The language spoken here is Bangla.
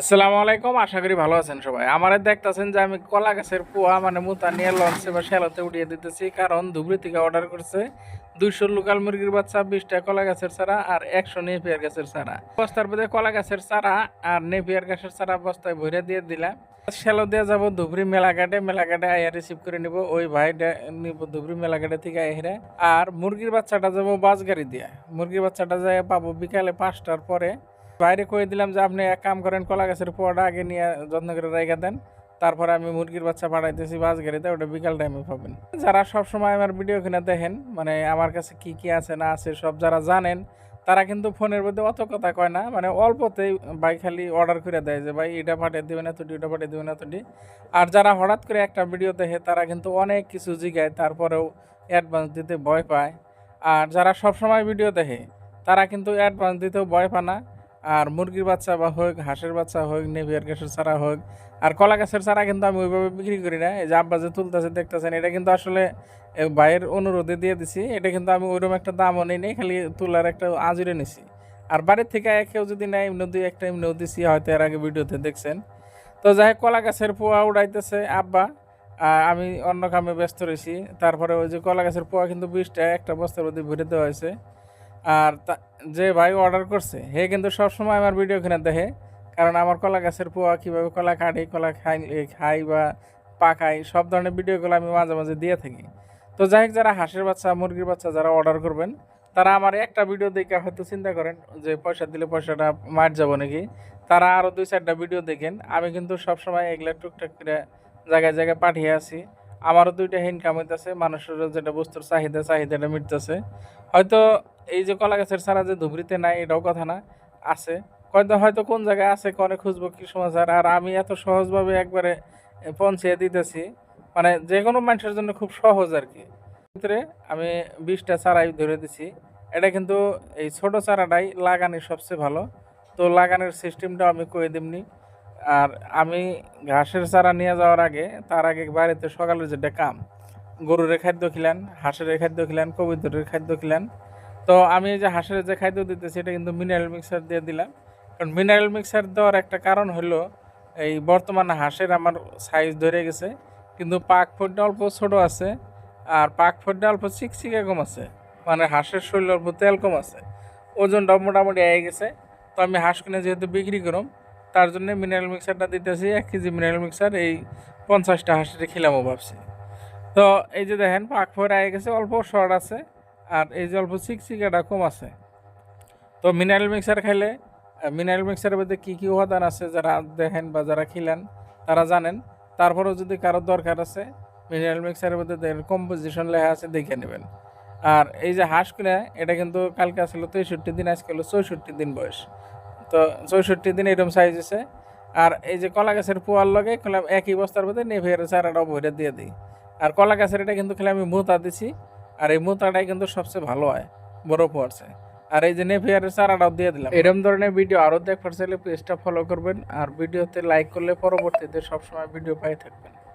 আসসালামু আলাইকুম, আশা করি ভালো আছেন সবাই। আমার দেখতেছেন যে আমি কলা গাছের পোয়া মানে মুতা নিয়ে লঞ্চে বা শ্যালোতে উঠিয়ে দিতেছি, কারণ ধুবড়ি থেকে অর্ডার করছে দুইশো লোকাল মুরগির বাচ্চা, বিশটা কলা গাছের চারা আর একশো নেপিয়ার গাছের চারা। বস্তার মধ্যে কলা গাছের চারা আর নেপিয়ার গাছের চারা বস্তায় ভরে দিয়ে দিলাম। শ্যালো দিয়ে যাব ধুবড়ি মেলাঘাটে মেলাঘাটে আইয়া রিসিভ করে নিব। ওই ভাই নিব ধুবড়ি মেলাঘাটে থেকে আইরা আর মুরগির বাচ্চাটা যাব বাস গাড়ি দিয়ে। মুরগির বাচ্চাটা যায় পাবো বিকালে পাঁচটার পরে। বাইরে কয়ে দিলাম যে আপনি এক কাম করেন, কলা গাছের পোয়াটা আগে নিয়ে যত্ন করে রেখে দেন। তারপরে আমি মুরগির বাচ্চা পাঠাইতেছি বাস গাড়িতে ওটা বিকাল টাইমে পাবেন। যারা সব সময় আমার ভিডিও কিনে দেখেন মানে আমার কাছে কি কি আছে, না আছে, সব যারা জানেন, তারা কিন্তু ফোনের মধ্যে অত কথা কয় না। মানে অল্পতেই ভাই খালি অর্ডার করে দেয় যে, ভাই, এটা পাঠিয়ে দেবেন এতটি, ওটা পাঠিয়ে দেবেন এতটি। আর যারা হঠাৎ করে একটা ভিডিও দেখে, তারা কিন্তু অনেক কিছু জিগায়, তারপরেও অ্যাডভান্স দিতে ভয় পায়। আর যারা সব সময় ভিডিও দেখে, তারা কিন্তু অ্যাডভান্স দিতেও ভয় পায় না। আর মুরগির বাচ্চা বা হোক, হাঁসের বাচ্চা হোক, নেভিয়ার গাছের চারা হোক, আর কলা গাছের চারা কিন্তু আমি ওইভাবে বিক্রি করি না। এই যে আব্বা যে তুলতেছে দেখতেছেন, এটা কিন্তু আসলে ভাইয়ের অনুরোধে দিয়ে দিছি। এটা কিন্তু আমি ওইরকম একটা দামও নেই নেই, খালি তুলার একটা আজুরে নিছি। আর বাড়ির থেকে কেউ যদি নেয় এমনি দুই একটা, এমনিও দিছি, হয়তো এর আগে ভিডিওতে দেখছেন। তো যাই হোক, কলা গাছের পোয়া উড়াইতেছে আব্বা। আমি অন্য কামে ব্যস্ত রয়েছি তারপরে ওই যে কলা গাছের পোয়া কিন্তু বিশটা, একটা বস্তার মধ্যে ভরে দেওয়া হয়েছে। আর যে ভাই অর্ডার করছে, হে কিন্তু সবসময় আমার ভিডিও কিনে দেখে, কারণ আমার কলা গাছের পোয়া কীভাবে কলা কাটি, কলা খাই খাই বা পাকাই, সব ধরনের ভিডিওগুলো আমি মাঝে মাঝে দিয়ে থাকি। তো যাই হোক, যারা হাঁসের বাচ্চা, মুরগির বাচ্চা যারা অর্ডার করবেন, তারা আমার একটা ভিডিও দেখে হয়তো চিন্তা করেন যে পয়সা দিলে পয়সাটা মার যাব নাকি। তারা আরও দুই চারটা ভিডিও দেখেন, আমি কিন্তু সবসময় এগুলা টুকটাক করে জায়গায় জায়গায় পাঠিয়ে আসি আমারও দুইটা ইনকাম হইতেছে, মানুষেরও যেটা বস্তুর চাহিদা, চাহিদাটা মিটতেছে। হয়তো এই যে কলা গাছের ছাড়া যে ধুবড়িতে নাই, এটাও কথা না, আছে। হয়তো হয়তো কোন জায়গায় আছে, কনে খুঁজবো কি সমাচার। আর আমি এত সহজভাবে একবারে পৌঁছে দিতেছি মানে যে কোনো মানুষের জন্য খুব সহজ আর কি। ভিতরে আমি বিশটা চারাই ধরে দিছি। এটা কিন্তু এই ছোট চারাটাই লাগানি সবচেয়ে ভালো। তো লাগানোর সিস্টেমটাও আমি কয়ে দিমনি। আর আমি ঘাসের চারা নিয়ে যাওয়ার আগে, তার আগে বাড়িতে সকালের যেটা কাম, গরুর খাদ্য খিলেন, হাঁসের খাদ্য খিলেন, কবিতরের খাদ্য খিলেন তো আমি যে হাঁসের যে খাদ্য দিতেছি, এটা কিন্তু মিনারেল মিক্সার দিয়ে দিলাম। কারণ মিনারেল মিক্সার দেওয়ার একটা কারণ হলো, এই বর্তমানে হাঁসের আমার সাইজ ধরে গেছে, কিন্তু পাক ফুটটা অল্প ছোটো আছে, আর পাক ফুটটা অল্প চিকচিকে কম আছে। মানে হাঁসের শরীর অল্প তেল কম আছে। ওজনটা মোটামুটি আগে গেছে। তো আমি হাঁস কিনে যেহেতু বিক্রি করুম, তার জন্য মিনারেল মিক্সারটা দিতেছি, এক কেজি মিনারেল মিক্সার এই পঞ্চাশটা হাঁসের খিলামও ভাবছি। তো এই যে দেখেন, পাক ফোর আগে গেছে, অল্প শর্ট আছে। আর এই যে অল্প চিকচিকাটা কম আছে। তো মিনারেল মিক্সার খাইলে মিনারেল মিক্সারের মধ্যে কী কী উপাদান আছে যারা দেখেন বা যারা খিলেন, তারা জানেন। তারপরেও যদি কারোর দরকার আছে মিনারেল মিক্সারের মধ্যে দেখেন কম্পোজিশন লেখা আছে, দেখে নেবেন। আর এই যে হাঁস কিনে, এটা কিন্তু কালকে আসলে তেষট্টি দিন, আজকে হলো চৌষট্টি দিন বয়স। তো চৌষট্টি দিন এরকম সাইজ আছে। আর এই যে কলা গাছের পোয়ার লগে একই বস্তার মধ্যে নেভের চারাটাও ভরে দিয়ে দিই। আর কলা গাছের এটা কিন্তু খেলে আমি মুতা দিছি। আর এই মুতাটাই কিন্তু সবচেয়ে ভালো হয়। বড় পড়ছে। আর এই যে নেভিয়ারের চারাটাও দিয়ে দিলাম। এরকম ধরনের ভিডিও আরও দেখবার চাইলে পেজটা ফলো করবেন। আর ভিডিওতে লাইক করলে পরবর্তীতে সবসময় ভিডিও পাই থাকবেন।